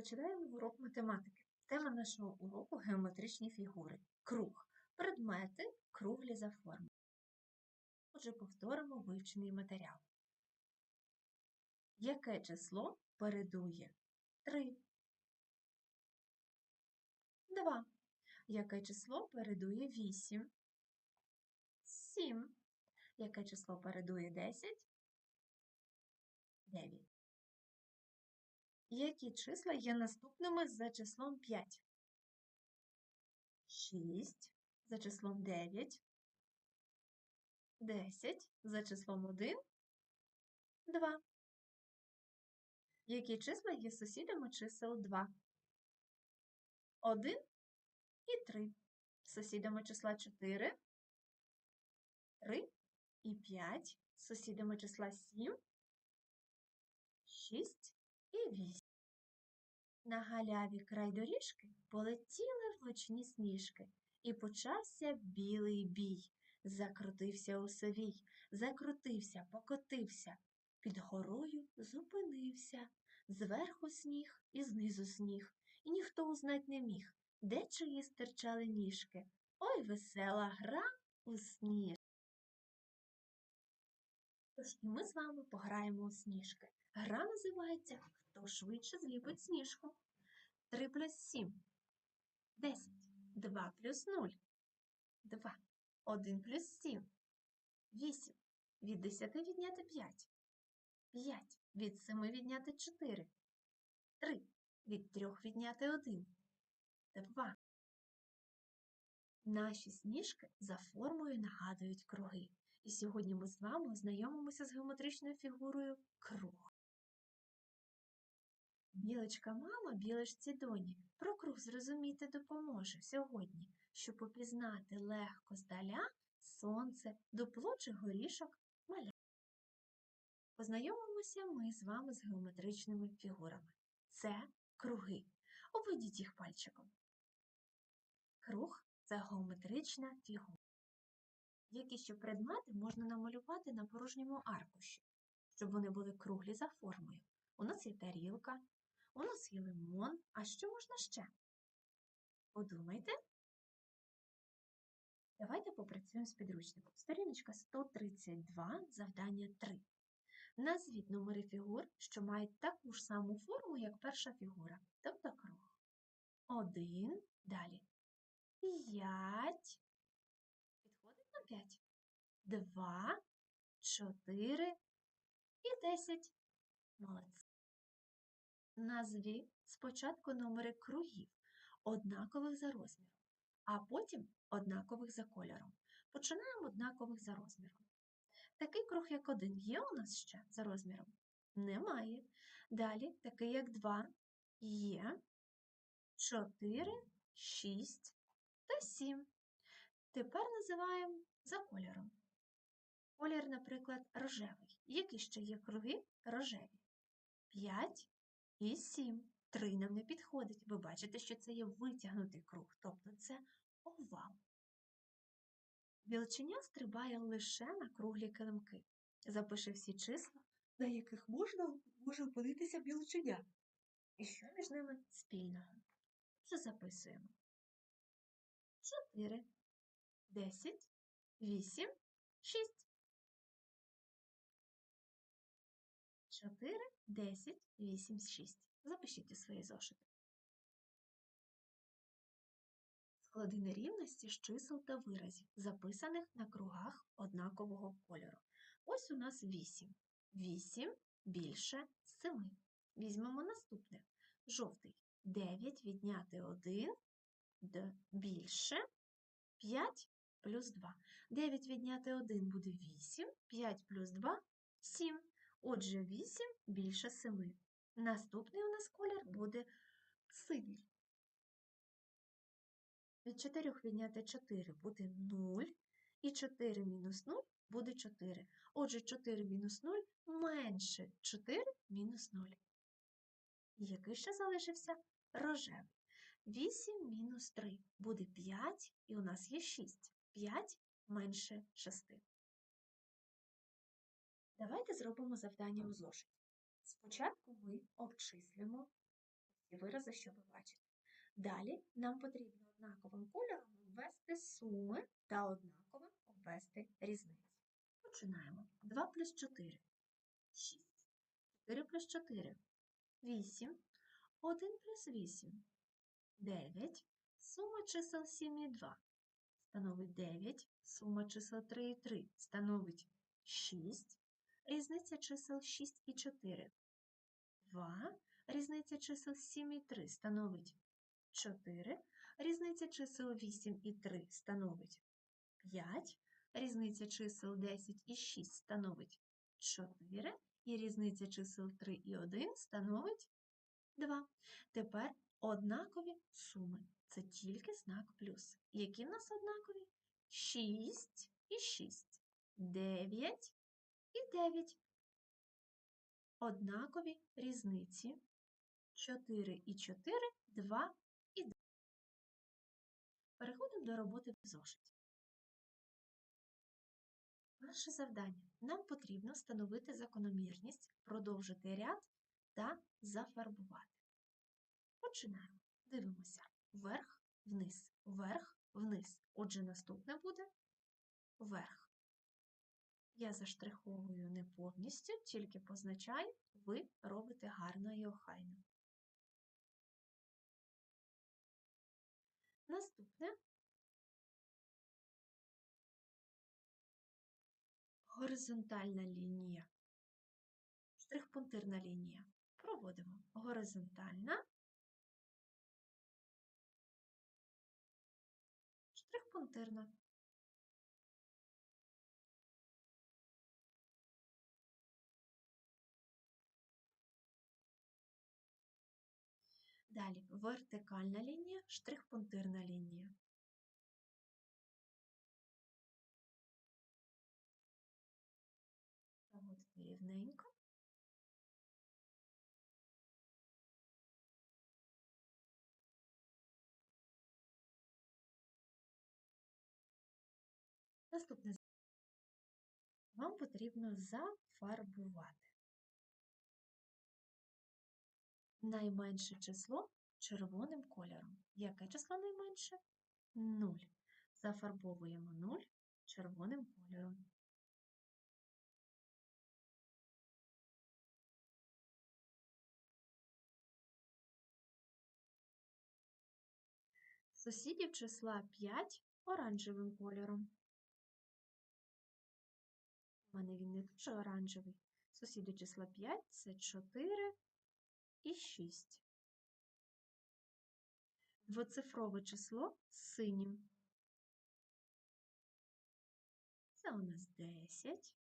Розпочинаємо урок математики. Тема нашого уроку геометричні фігури. Круг. Предмети круглі за формою. Отже, повторимо вивчений матеріал. Яке число передує 3? 2. Яке число передує 8? 7. Яке число передує 10? 9. Які числа є наступними за числом 5? 6 за числом 9, 10 за числом 1, 2. Які числа є сусідами чисел 2? 1 і 3. Сусідами числа 4, 3 і 5. Сусідами числа 7, 6 і 8. На галяві край доріжки полетіли влучні сніжки, і почався білий бій. Закрутився у совій, закрутився, покотився, під горою зупинився, зверху сніг і знизу сніг, і ніхто узнать не міг, де чиї стирчали ніжки. Ой, весела гра у сніж. Тож і ми з вами пограємо у сніжки. Гра називається Хто швидше зліпить сніжку. 3 плюс 7 – 10. 2 плюс 0 – 2. 1 плюс 7 – 8. Від 10 відняти 5. 5. Від 7 відняти 4. 3. Від 3 відняти 1. 2. Наші сніжки за формою нагадують круги. І сьогодні ми з вами ознайомимося з геометричною фігурою круг. Білочка мама білочці доні про круг зрозуміти допоможе сьогодні, щоб попізнати легко здаля сонце, дупло чи горішок маля. Познайомимося ми з вами з геометричними фігурами. Це круги. Обведіть їх пальчиком. Круг це геометрична фігура. Які ще предмети можна намалювати на порожньому аркуші, щоб вони були круглі за формою. У нас є тарілка, у нас є лимон, а що можна ще? Подумайте. Давайте попрацюємо з підручником. Сторіночка 132, завдання 3. Назвіть номери фігур, що мають таку ж саму форму, як перша фігура, тобто круг. Один, далі. П'ять. Підходить на 5. 2, 4 і 10. Молодці. Назві спочатку номери кругів, однакових за розміром, а потім однакових за кольором. Починаємо однакових за розміром. Такий круг, як один, є у нас ще за розміром? Немає. Далі такий, як 2, є 4, 6 та 7. Тепер називаємо за кольором. Колір, наприклад, рожевий. Які ще є круги рожеві? 5 і 7. 3 нам не підходить. Ви бачите, що це є витягнутий круг, тобто це овал. Білченя стрибає лише на круглі килимки. Запиши всі числа, на яких можна може опинитися білченя. І що між ними спільного? Вже записуємо. 4, 10, 8, 6. 4, 10, 8, 6. Запишіть у свої зошити. Склади нерівності з чисел та виразів, записаних на кругах однакового кольору. Ось у нас 8. 8 більше 7. Візьмемо наступне. Жовтий. 9 відняти 1 більше 5 плюс 2. 9 відняти 1 буде 8, 5 плюс 2 – 7. Отже, 8 більше 7. Наступний у нас колір буде синій. Від 4 відняти 4 буде 0, і 4 мінус 0 буде 4. Отже, 4 мінус 0 менше 4 мінус 0. Який ще залишився? Рожевий. 8 мінус 3 буде 5, і у нас є 6. 5 менше 6. Давайте зробимо завдання у зошиті. Спочатку ми обчислимо ці вирази, що ви бачите. Далі нам потрібно однаковим кольором ввести суми та однаковим обвести різниці. Починаємо. 2 плюс 4 – 6. 4 плюс 4 – 8. 1 плюс 8 – 9. Сума чисел 7 і 2 становить 9. Сума чисел 3 і 3 становить 6. Різниця чисел 6 і 4 – 2. Різниця чисел 7 і 3 становить 4. Різниця чисел 8 і 3 становить 5. Різниця чисел 10 і 6 становить 4. І різниця чисел 3 і 1 становить 2. Тепер однакові суми. Це тільки знак плюс. Які в нас однакові? 6 і 6. 9 і 9. Однакові різниці. 4 і 4, 2 і 2. Переходимо до роботи в зошиті. Перше завдання. Нам потрібно встановити закономірність, продовжити ряд та зафарбувати. Починаємо. Дивимося. Вверх, вниз, вверх, вниз. Отже, наступне буде. Я заштриховую не повністю, тільки позначаю, ви робите гарно і охайно. Наступне горизонтальна лінія. Штрих-пунктирна лінія. Проводимо горизонтальна. Штрих-пунктирна. Далі вертикальна лінія, штрих-пунктирна лінія. Проводити рівненько. Наступне вам потрібно зафарбувати. Найменше число червоним кольором. Яке число найменше? 0. Зафарбовуємо 0 червоним кольором. Сусідів числа 5 оранжевим кольором. У мене він не дуже оранжевий. Сусіди числа 5 це 4 і 6. Двоцифрове число з синім. Це у нас 10.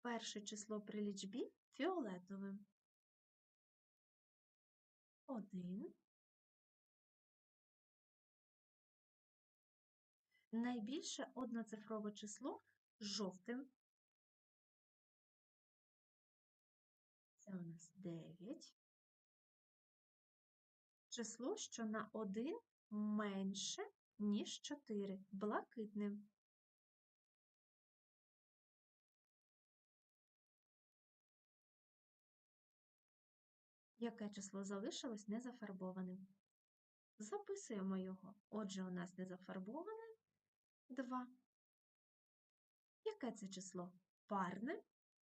Перше число при лічбі фіолетовим. 1. Найбільше одноцифрове число жовтим. У нас 9. Число, що на 1 менше, ніж 4, блакитним. Яке число залишилось незафарбованим? Записуємо його. Отже, у нас незафарбоване 2. Яке це число? Парне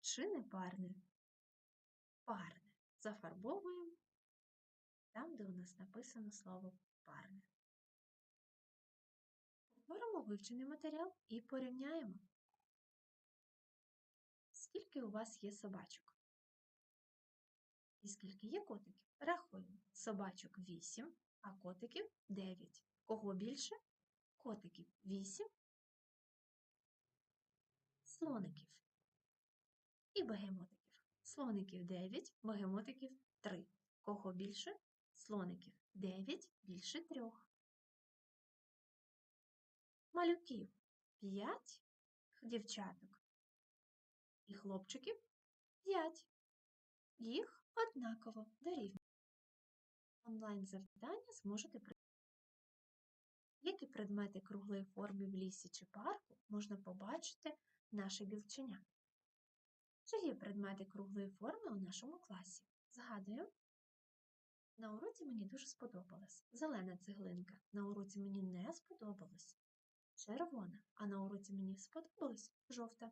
чи непарне? Парне. Зафарбовуємо там, де у нас написано слово парне. Беремо вивчений матеріал і порівняємо. Скільки у вас є собачок? І скільки є котиків? Рахуємо. Собачок 8, а котиків 9. Кого більше? Котиків 8, слоників і бегемотиків. Слоників 9, бегемотиків 3. Кого більше? Слоників 9 більше 3. Малюків 5 дівчаток. І хлопчиків 5. Їх однаково дорівнює. Онлайн завдання зможете які предмети круглої форми в лісі чи парку можна побачити наше білченя. Чи є предмети круглої форми у нашому класі? Згадую. На уроці мені дуже сподобалась зелена цеглинка. На уроці мені не сподобалась червона, а на уроці мені сподобалась жовта.